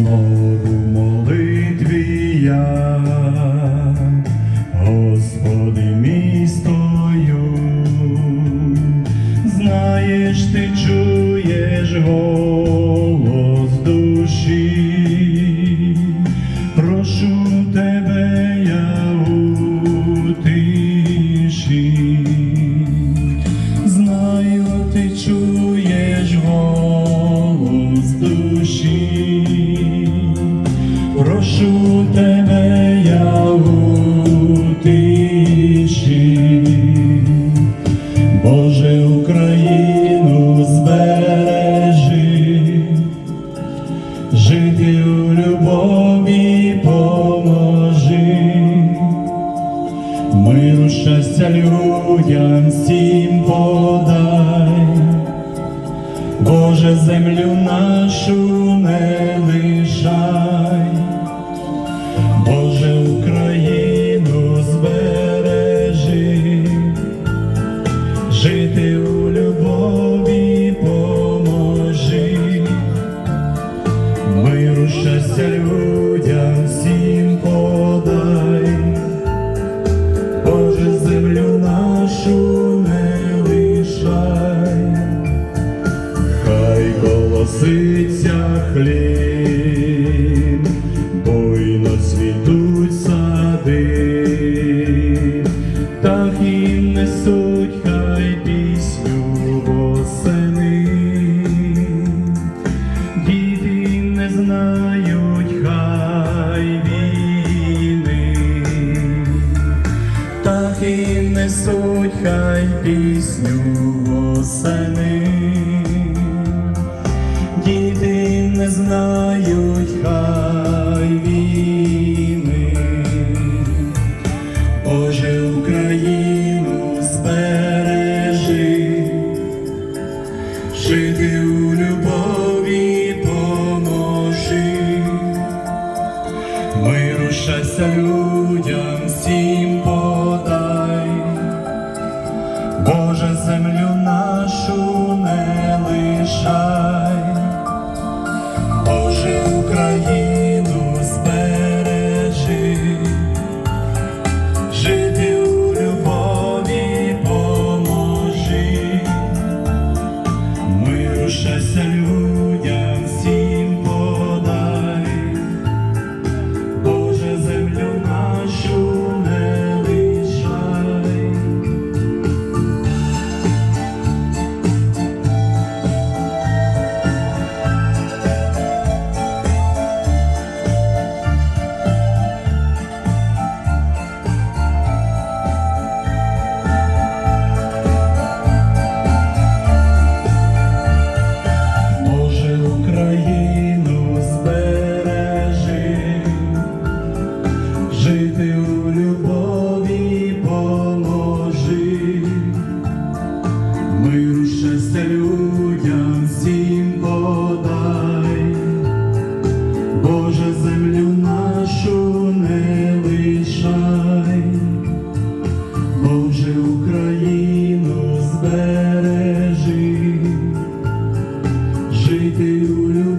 знову молитві я, Господи мій знаєш, ти чуєш голос душі, прошу тебе я у тиші. Прошу тебе я Боже Україну збережи, жити у любові поможи. Миру щастя людям всім подай, Боже, землю нашу не лишай, колоситься хліб, буйно цвітуть сади, так і несуть хай пісню восени. Діти не знають хай війни, так і несуть хай пісню восени. Знають хай війни, Боже Україну збережи, жити у любові поможи, миру людям всім Україну збережи жити у